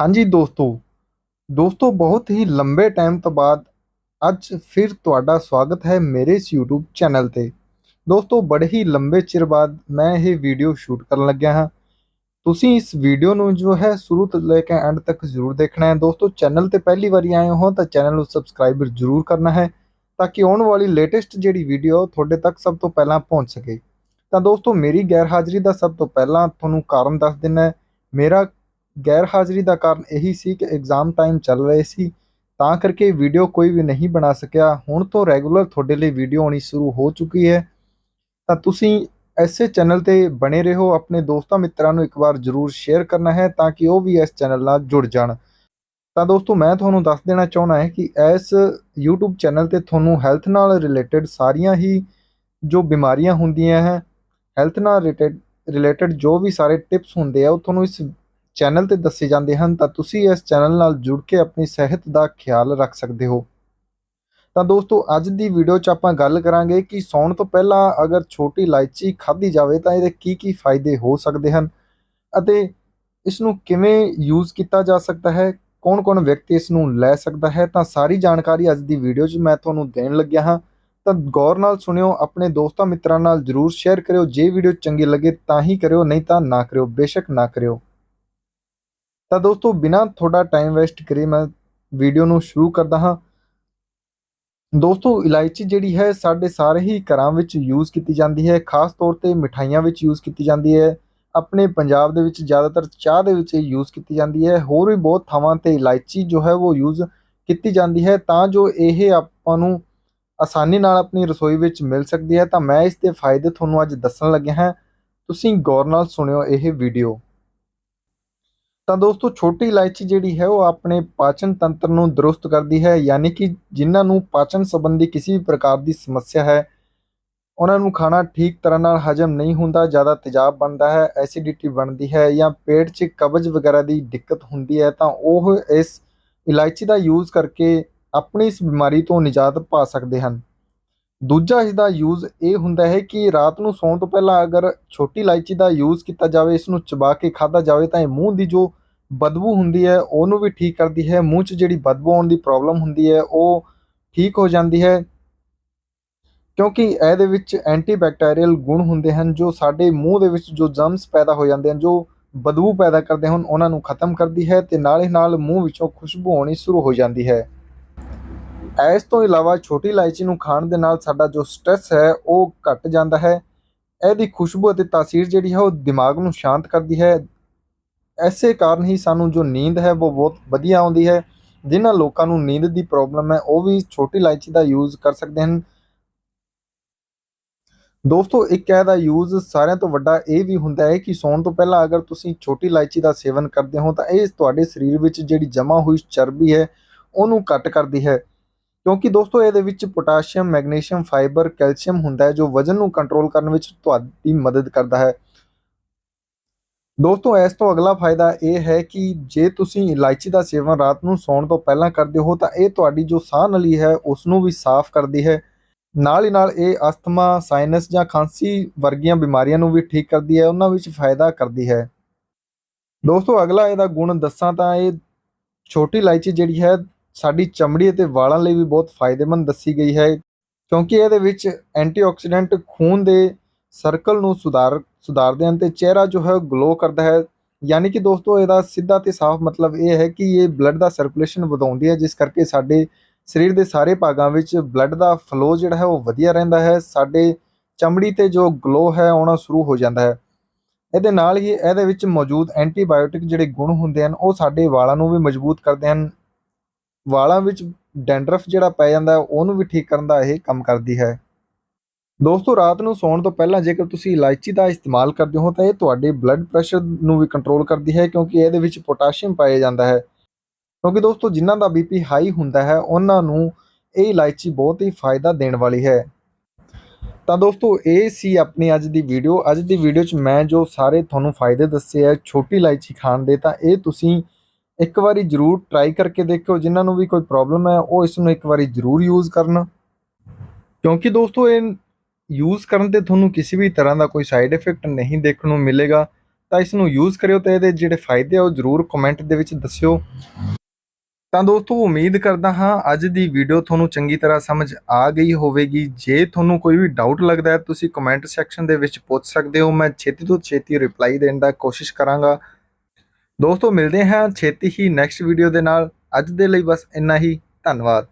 ਹਾਂਜੀ ਦੋਸਤੋ ਦੋਸਤੋ ਬਹੁਤ ਹੀ ਲੰਬੇ ਟਾਈਮ ਤੋਂ ਬਾਅਦ ਅੱਜ ਫਿਰ ਤੁਹਾਡਾ ਸਵਾਗਤ ਹੈ ਮੇਰੇ ਇਸ YouTube ਚੈਨਲ ਤੇ। ਦੋਸਤੋ, ਬੜੇ ਹੀ ਲੰਬੇ ਚਿਰ ਬਾਅਦ ਮੈਂ ਇਹ ਵੀਡੀਓ ਸ਼ੂਟ ਕਰਨ ਲੱਗਿਆ ਹਾਂ। ਤੁਸੀਂ ਇਸ ਵੀਡੀਓ ਨੂੰ ਜੋ ਹੈ ਸ਼ੁਰੂ ਤੋਂ ਲੈ ਕੇ ਐਂਡ ਤੱਕ ਜ਼ਰੂਰ ਦੇਖਣਾ ਹੈ। ਦੋਸਤੋ ਚੈਨਲ ਤੇ ਪਹਿਲੀ ਵਾਰੀ ਆਏ ਹੋ ਤਾਂ ਚੈਨਲ ਨੂੰ ਸਬਸਕ੍ਰਾਈਬ ਜ਼ਰੂਰ ਕਰਨਾ ਹੈ ਤਾਂ ਕਿ ਆਉਣ ਵਾਲੀ ਲੇਟੈਸਟ ਜਿਹੜੀ ਵੀਡੀਓ ਤੁਹਾਡੇ ਤੱਕ ਸਭ ਤੋਂ ਪਹਿਲਾਂ ਪਹੁੰਚ ਸਕੇ। ਤਾਂ ਦੋਸਤੋ, ਮੇਰੀ ਗੈਰ ਹਾਜ਼ਰੀ ਦਾ ਸਭ ਤੋਂ ਪਹਿਲਾਂ ਤੁਹਾਨੂੰ ਕਾਰਨ ਦੱਸ ਦਿੰਨਾ ਮੇਰਾ ਗੈਰ ਹਾਜ਼ਰੀ ਦਾ ਕਾਰਨ ਇਹੀ ਸੀ ਕਿ ਐਗਜ਼ਾਮ ਟਾਈਮ ਚੱਲ ਰਹੇ ਸੀ। ਤਾਂ ਕਰਕੇ ਵੀਡੀਓ ਕੋਈ ਵੀ ਨਹੀਂ ਬਣਾ ਸਕਿਆ। ਹੁਣ ਤੋਂ ਰੈਗੂਲਰ ਤੁਹਾਡੇ ਲਈ ਵੀਡੀਓ ਆਉਣੀ ਸ਼ੁਰੂ ਹੋ ਚੁੱਕੀ ਹੈ। ਤਾਂ ਤੁਸੀਂ ਐਸੇ ਚੈਨਲ ਤੇ ਬਣੇ ਰਹੋ। ਆਪਣੇ ਦੋਸਤਾਂ ਮਿੱਤਰਾਂ ਨੂੰ ਇੱਕ ਵਾਰ ਜ਼ਰੂਰ ਸ਼ੇਅਰ ਕਰਨਾ ਹੈ ਤਾਂ ਕਿ ਉਹ ਵੀ ਇਸ ਚੈਨਲ ਨਾਲ ਜੁੜ ਜਾਣ। ਤਾਂ ਦੋਸਤੋ, ਮੈਂ ਤੁਹਾਨੂੰ ਦੱਸ ਦੇਣਾ ਚਾਹੁੰਦਾ ਹੈ ਕਿ ਇਸ YouTube ਚੈਨਲ ਤੇ ਤੁਹਾਨੂੰ ਹੈਲਥ ਨਾਲ ਰਿਲੇਟਡ ਸਾਰੀਆਂ ਹੀ ਜੋ ਬਿਮਾਰੀਆਂ ਹੁੰਦੀਆਂ ਹੈ ਹੈਲਥ ਨਾਲ ਰਿਲੇਟਡ ਜੋ ਵੀ ਸਾਰੇ ਟਿਪਸ ਹੁੰਦੇ ਆ, ਉਹ ਤੁਹਾਨੂੰ ਇਸ ਚੈਨਲ ਤੇ ਦੱਸੇ ਜਾਂਦੇ ਹਨ, ਤਾਂ ਤੁਸੀਂ ਇਸ ਚੈਨਲ ਨਾਲ ਜੁੜ ਕੇ ਆਪਣੀ ਸਿਹਤ ਦਾ ਖਿਆਲ ਰੱਖ ਸਕਦੇ ਹੋ। ਤਾਂ ਦੋਸਤੋ, ਅੱਜ ਦੀ ਵੀਡੀਓ 'ਚ ਆਪਾਂ ਗੱਲ ਕਰਾਂਗੇ ਕਿ ਸੌਣ ਤੋਂ ਪਹਿਲਾਂ ਅਗਰ ਛੋਟੀ ਇਲਾਇਚੀ ਖਾਧੀ ਜਾਵੇ, ਤਾਂ ਇਹਦੇ ਕੀ ਕੀ ਫਾਇਦੇ ਹੋ ਸਕਦੇ ਹਨ ਅਤੇ ਇਸ ਨੂੰ ਕਿਵੇਂ ਯੂਜ਼ ਕੀਤਾ ਜਾ ਸਕਦਾ ਹੈ, ਕੌਣ-ਕੌਣ ਵਿਅਕਤੀ ਇਸ ਨੂੰ ਲੈ ਸਕਦਾ ਹੈ, ਤਾਂ ਸਾਰੀ ਜਾਣਕਾਰੀ ਅੱਜ ਦੀ ਵੀਡੀਓ 'ਚ ਮੈਂ ਤੁਹਾਨੂੰ ਦੇਣ ਲੱਗਿਆ ਹਾਂ। ਤਾਂ ਗੌਰ ਨਾਲ ਸੁਣਿਓ, ਆਪਣੇ ਦੋਸਤਾਂ ਮਿੱਤਰਾਂ ਨਾਲ ਜਰੂਰ ਸ਼ੇਅਰ ਕਰਿਓ, ਜੇ ਵੀਡੀਓ ਚੰਗੀ ਲੱਗੇ ਤਾਂ ਹੀ ਕਰਿਓ, ਨਹੀਂ ਤਾਂ ਨਾ ਕਰਿਓ, ਬੇਸ਼ੱਕ ਨਾ ਕਰਿਓ। ਤਾਂ ਦੋਸਤੋ, ਬਿਨਾਂ ਤੁਹਾਡਾ ਟਾਈਮ ਵੇਸਟ ਕਰੇ ਮੈਂ ਵੀਡੀਓ ਨੂੰ ਸ਼ੁਰੂ ਕਰਦਾ ਹਾਂ। ਦੋਸਤੋ, ਇਲਾਇਚੀ ਜਿਹੜੀ ਹੈ, ਸਾਡੇ ਸਾਰੇ ਹੀ ਘਰਾਂ ਵਿੱਚ ਯੂਜ਼ ਕੀਤੀ ਜਾਂਦੀ ਹੈ। ਖਾਸ ਤੌਰ ਤੇ ਮਿਠਾਈਆਂ ਵਿੱਚ ਯੂਜ਼ ਕੀਤੀ ਜਾਂਦੀ ਹੈ। ਆਪਣੇ ਪੰਜਾਬ ਦੇ ਵਿੱਚ ਜ਼ਿਆਦਾਤਰ ਚਾਹ ਦੇ ਵਿੱਚ ਯੂਜ਼ ਕੀਤੀ ਜਾਂਦੀ ਹੈ। ਹੋਰ ਵੀ ਬਹੁਤ ਥਾਵਾਂ ਤੇ ਇਲਾਇਚੀ ਜੋ ਹੈ, ਉਹ ਯੂਜ਼ ਕੀਤੀ ਜਾਂਦੀ ਹੈ। ਤਾਂ ਜੋ ਇਹ ਆਪਾਂ ਨੂੰ ਆਸਾਨੀ ਨਾਲ ਆਪਣੀ ਰਸੋਈ ਵਿੱਚ ਮਿਲ ਸਕਦੀ ਹੈ। ਤਾਂ ਮੈਂ ਇਸ ਦੇ ਫਾਇਦੇ ਤੁਹਾਨੂੰ ਅੱਜ ਦੱਸਣ ਲੱਗਿਆ ਹਾਂ। ਤੁਸੀਂ ਗੌਰ ਨਾਲ ਸੁਣਿਓ ਇਹ ਵੀਡੀਓ ਤਾਂ ਦੋਸਤੋ, ਛੋਟੀ ਇਲਾਇਚੀ ਜਿਹੜੀ ਹੈ, ਉਹ ਆਪਣੇ ਪਾਚਨ ਤੰਤਰ ਨੂੰ ਦਰੁਸਤ ਕਰਦੀ ਹੈ, ਯਾਨੀ ਕਿ ਜਿਨ੍ਹਾਂ ਨੂੰ ਪਾਚਨ ਸੰਬੰਧੀ ਕਿਸੇ ਵੀ ਪ੍ਰਕਾਰ ਦੀ ਸਮੱਸਿਆ ਹੈ, ਉਹਨਾਂ ਨੂੰ ਖਾਣਾ ਠੀਕ ਤਰ੍ਹਾਂ ਨਾਲ ਹਜਮ ਨਹੀਂ ਹੁੰਦਾ, ਜ਼ਿਆਦਾ ਤੇਜ਼ਾਬ ਬਣਦਾ ਹੈ, ਐਸਿਡਿਟੀ ਬਣਦੀ ਹੈ ਜਾਂ ਪੇਟ 'ਚ ਕਬਜ਼ ਵਗੈਰਾ ਦੀ ਦਿੱਕਤ ਹੁੰਦੀ ਹੈ, ਤਾਂ ਉਹ ਇਸ ਇਲਾਇਚੀ ਦਾ ਯੂਜ਼ ਕਰਕੇ ਆਪਣੀ ਇਸ ਬਿਮਾਰੀ ਤੋਂ ਨਿਜਾਤ ਪਾ ਸਕਦੇ ਹਨ। ਦੂਜਾ ਇਸ ਦਾ ਯੂਜ਼ ਇਹ ਹੁੰਦਾ ਹੈ ਕਿ ਰਾਤ ਨੂੰ ਸੌਣ ਤੋਂ ਪਹਿਲਾਂ ਅਗਰ ਛੋਟੀ ਇਲਾਇਚੀ ਦਾ ਯੂਜ਼ ਕੀਤਾ ਜਾਵੇ, ਇਸ ਨੂੰ ਚਬਾ ਕੇ ਖਾਦਾ ਜਾਵੇ, ਤਾਂ ਇਹ ਮੂੰਹ ਦੀ ਜੋ ਬਦਬੂ ਹੁੰਦੀ ਹੈ, ਉਹਨੂੰ ਵੀ ਠੀਕ ਕਰਦੀ ਹੈ, ਮੂੰਹ 'ਚ ਜਿਹੜੀ ਬਦਬੂ ਆਉਣ ਦੀ ਪ੍ਰੋਬਲਮ ਹੁੰਦੀ ਹੈ, ਉਹ ਠੀਕ ਹੋ ਜਾਂਦੀ ਹੈ। ਕਿਉਂਕਿ ਇਹਦੇ ਵਿੱਚ ਐਂਟੀਬੈਕਟੀਰੀਅਲ ਗੁਣ ਹੁੰਦੇ ਹਨ, ਜੋ ਸਾਡੇ ਮੂੰਹ ਦੇ ਵਿੱਚ ਜੋ ਜਰਮਸ ਪੈਦਾ ਹੋ ਜਾਂਦੇ ਹਨ, ਜੋ ਬਦਬੂ ਪੈਦਾ ਕਰਦੇ ਹਨ, ਉਹਨਾਂ ਨੂੰ ਖਤਮ ਕਰਦੀ ਹੈ ਤੇ ਨਾਲ ਹੀ ਨਾਲ ਮੂੰਹ ਵਿੱਚੋਂ ਖੁਸ਼ਬੂ ਆਉਣੀ ਸ਼ੁਰੂ ਹੋ ਜਾਂਦੀ ਹੈ। ਇਸ ਤੋਂ ਇਲਾਵਾ ਛੋਟੀ ਇਲਾਇਚੀ ਨੂੰ ਖਾਣ ਦੇ ਨਾਲ ਸਾਡਾ ਜੋ ਸਟ੍ਰੈਸ ਹੈ, ਉਹ ਘਟ ਜਾਂਦਾ ਹੈ। ਇਹਦੀ ਖੁਸ਼ਬੂ ਅਤੇ ਤਾਸੀਰ ਜਿਹੜੀ ਹੈ, ਉਹ ਦਿਮਾਗ ਨੂੰ ਸ਼ਾਂਤ ਕਰਦੀ ਹੈ ਐਸੇ ਕਾਰਨ ਹੀ ਸਾਨੂੰ ਜੋ ਨੀਂਦ ਹੈ ਉਹ ਬਹੁਤ ਵਧੀਆ ਆਉਂਦੀ ਹੈ। ਜਿਨ੍ਹਾਂ ਲੋਕਾਂ ਨੂੰ ਨੀਂਦ ਦੀ ਪ੍ਰੋਬਲਮ ਹੈ, ਉਹ ਵੀ ਛੋਟੀ ਇਲਾਇਚੀ ਦਾ ਯੂਜ਼ ਕਰ ਸਕਦੇ ਹਨ। ਦੋਸਤੋ, ਇੱਕ ਇਹਦਾ ਯੂਜ਼ ਸਾਰਿਆਂ ਤੋਂ ਵੱਡਾ ਇਹ ਵੀ ਹੁੰਦਾ ਹੈ ਕਿ ਸੌਣ ਤੋਂ ਪਹਿਲਾਂ ਅਗਰ ਤੁਸੀਂ ਛੋਟੀ ਇਲਾਇਚੀ ਦਾ ਸੇਵਨ ਕਰਦੇ ਹੋ ਤਾਂ ਇਹ ਤੁਹਾਡੇ ਸਰੀਰ ਵਿੱਚ ਜਿਹੜੀ ਜਮ੍ਹਾਂ ਹੋਈ ਚਰਬੀ ਹੈ, ਉਹਨੂੰ ਘਟ ਕਰਦੀ ਹੈ। ਕਿਉਂਕਿ ਦੋਸਤੋ, ਇਹਦੇ ਵਿੱਚ ਪੋਟਾਸ਼ੀਅਮ, ਮੈਗਨੀਸ਼ੀਅਮ, ਫਾਈਬਰ, ਕੈਲਸ਼ੀਅਮ ਹੁੰਦਾ ਹੈ ਜੋ ਵਜ਼ਨ ਨੂੰ ਕੰਟਰੋਲ ਕਰਨ ਵਿੱਚ ਤੁਹਾਡੀ ਮਦਦ ਕਰਦਾ ਹੈ। ਦੋਸਤੋ, ਇਸ ਤੋਂ ਅਗਲਾ ਫਾਇਦਾ ਇਹ ਹੈ ਕਿ ਜੇ ਤੁਸੀਂ ਇਲਾਇਚੀ ਦਾ ਸੇਵਨ ਰਾਤ ਨੂੰ ਸੌਣ ਤੋਂ ਪਹਿਲਾਂ ਕਰਦੇ ਹੋ, ਤਾਂ ਇਹ ਤੁਹਾਡੀ ਜੋ ਸਾਹ ਨਲੀ ਹੈ ਉਸ ਨੂੰ ਵੀ ਸਾਫ਼ ਕਰਦੀ ਹੈ। ਨਾਲ ਹੀ ਨਾਲ ਇਹ ਅਸਥਮਾ ਸਾਈਨਸ ਜਾਂ ਖਾਂਸੀ ਵਰਗੀਆਂ ਬਿਮਾਰੀਆਂ ਨੂੰ ਵੀ ਠੀਕ ਕਰਦੀ ਹੈ, ਉਹਨਾਂ ਵਿੱਚ ਫਾਇਦਾ ਕਰਦੀ ਹੈ। ਦੋਸਤੋ, ਅਗਲਾ ਇਹਦਾ ਗੁਣ ਦੱਸਾਂ ਤਾਂ ਇਹ ਛੋਟੀ ਇਲਾਇਚੀ ਜਿਹੜੀ ਹੈ, ਸਾਡੀ ਚਮੜੀ ਅਤੇ ਵਾਲਾਂ ਲਈ ਵੀ ਬਹੁਤ ਫਾਇਦੇਮੰਦ ਦੱਸੀ ਗਈ ਹੈ, ਕਿਉਂਕਿ ਇਹਦੇ ਵਿੱਚ ਐਂਟੀਆਕਸੀਡੈਂਟ ਖੂਨ ਦੇ ਸਰਕਲ ਨੂੰ ਸੁਧਾਰ ਸੁਧਾਰਦੇ ਹਨ ਤੇ ਚਿਹਰਾ ਜੋ ਹੈ ਗਲੋ ਕਰਦਾ ਹੈ। ਯਾਨੀ ਕਿ ਦੋਸਤੋ, ਇਹਦਾ ਸਿੱਧਾ ਤੇ ਸਾਫ਼ ਮਤਲਬ ਇਹ ਹੈ ਕਿ ਇਹ ਬਲੱਡ ਦਾ ਸਰਕੂਲੇਸ਼ਨ ਵਧਾਉਂਦੀ ਹੈ, ਜਿਸ ਕਰਕੇ ਸਾਡੇ ਸਰੀਰ ਦੇ ਸਾਰੇ ਭਾਗਾਂ ਵਿੱਚ ਬਲੱਡ ਦਾ ਫਲੋ ਜਿਹੜਾ ਹੈ ਉਹ ਵਧੀਆ ਰਹਿੰਦਾ ਹੈ। ਸਾਡੇ ਚਮੜੀ ਤੇ ਜੋ ਗਲੋ ਹੈ, ਆਉਣਾ ਸ਼ੁਰੂ ਹੋ ਜਾਂਦਾ ਹੈ। ਇਹਦੇ ਨਾਲ ਹੀ ਇਹਦੇ ਵਿੱਚ ਮੌਜੂਦ ਐਂਟੀਬਾਇਓਟਿਕ ਜਿਹੜੇ ਗੁਣ ਹੁੰਦੇ ਹਨ, ਉਹ ਸਾਡੇ ਵਾਲਾਂ ਨੂੰ ਵੀ ਮਜ਼ਬੂਤ ਕਰਦੇ ਹਨ। ਵਾਲਾਂ ਵਿੱਚ ਡੈਂਡਰਫ ਜਿਹੜਾ ਪੈ ਜਾਂਦਾ ਉਹਨੂੰ ਵੀ ਠੀਕ ਕਰਨ ਦਾ ਇਹ ਕੰਮ ਕਰਦੀ ਹੈ। ਦੋਸਤੋ, ਰਾਤ ਨੂੰ ਸੌਣ ਤੋਂ ਪਹਿਲਾਂ ਜੇਕਰ ਤੁਸੀਂ ਇਲਾਇਚੀ ਦਾ ਇਸਤੇਮਾਲ ਕਰਦੇ ਹੋ, ਤਾਂ ਇਹ ਤੁਹਾਡੇ ਬਲੱਡ ਪ੍ਰੈਸ਼ਰ ਨੂੰ ਵੀ ਕੰਟਰੋਲ ਕਰਦੀ ਹੈ, ਕਿਉਂਕਿ ਇਹਦੇ ਵਿੱਚ ਪੋਟਾਸ਼ੀਅਮ ਪਾਇਆ ਜਾਂਦਾ ਹੈ। ਕਿਉਂਕਿ ਦੋਸਤੋ, ਜਿਨ੍ਹਾਂ ਦਾ ਬੀਪੀ ਹਾਈ ਹੁੰਦਾ ਹੈ, ਉਹਨਾਂ ਨੂੰ ਇਹ ਇਲਾਇਚੀ ਬਹੁਤ ਹੀ ਫਾਇਦਾ ਦੇਣ ਵਾਲੀ ਹੈ। ਤਾਂ ਦੋਸਤੋ, ਇਹ ਸੀ ਆਪਣੀ ਅੱਜ ਦੀ ਵੀਡੀਓ ਅੱਜ ਦੀ ਵੀਡੀਓ 'ਚ ਮੈਂ ਜੋ ਸਾਰੇ ਤੁਹਾਨੂੰ ਫਾਇਦੇ ਦੱਸੇ ਆ ਛੋਟੀ ਇਲਾਇਚੀ ਖਾਣ ਦੇ, ਤਾਂ ਇਹ ਤੁਸੀਂ ਇੱਕ ਵਾਰੀ ਜ਼ਰੂਰ ਟਰਾਈ ਕਰਕੇ ਦੇਖਿਓ। ਜਿਨ੍ਹਾਂ ਨੂੰ ਵੀ ਕੋਈ ਪ੍ਰੋਬਲਮ ਹੈ, ਉਹ ਇਸ ਨੂੰ ਇੱਕ ਵਾਰੀ ਜ਼ਰੂਰ ਯੂਜ਼ ਕਰਨ। ਕਿਉਂਕਿ ਦੋਸਤੋ, ਇਹ ਯੂਜ਼ ਕਰਨ ਤੇ ਤੁਹਾਨੂੰ ਕਿਸੇ ਵੀ ਤਰ੍ਹਾਂ ਦਾ ਕੋਈ ਸਾਈਡ ਇਫੈਕਟ ਨਹੀਂ ਦੇਖਣ ਨੂੰ ਮਿਲੇਗਾ, ਤਾਂ ਇਸ ਨੂੰ ਯੂਜ਼ ਕਰਿਓ ਤੇ ਇਹਦੇ ਜਿਹੜੇ ਫਾਇਦੇ ਆ ਉਹ ਜ਼ਰੂਰ ਕਮੈਂਟ ਦੇ ਵਿੱਚ ਦੱਸਿਓ। ਤਾਂ ਦੋਸਤੋ, ਉਮੀਦ ਕਰਦਾ ਹਾਂ ਅੱਜ ਦੀ ਵੀਡੀਓ ਤੁਹਾਨੂੰ ਚੰਗੀ ਤਰ੍ਹਾਂ ਸਮਝ ਆ ਗਈ ਹੋਵੇਗੀ। ਜੇ ਤੁਹਾਨੂੰ ਕੋਈ ਵੀ ਡਾਊਟ ਲੱਗਦਾ ਹੈ, ਤੁਸੀਂ ਕਮੈਂਟ ਸੈਕਸ਼ਨ ਦੇ ਵਿੱਚ ਪੁੱਛ ਸਕਦੇ ਹੋ। ਮੈਂ ਛੇਤੀ ਤੋਂ ਛੇਤੀ ਰਿਪਲਾਈ ਦੇਣ ਦਾ ਕੋਸ਼ਿਸ਼ ਕਰਾਂਗਾ। ਦੋਸਤੋ, ਮਿਲਦੇ ਹਾਂ ਛੇਤੀ ਹੀ ਨੈਕਸਟ ਵੀਡੀਓ ਦੇ ਨਾਲ। ਅੱਜ ਦੇ ਲਈ ਬਸ ਇੰਨਾ ਹੀ। ਧੰਨਵਾਦ।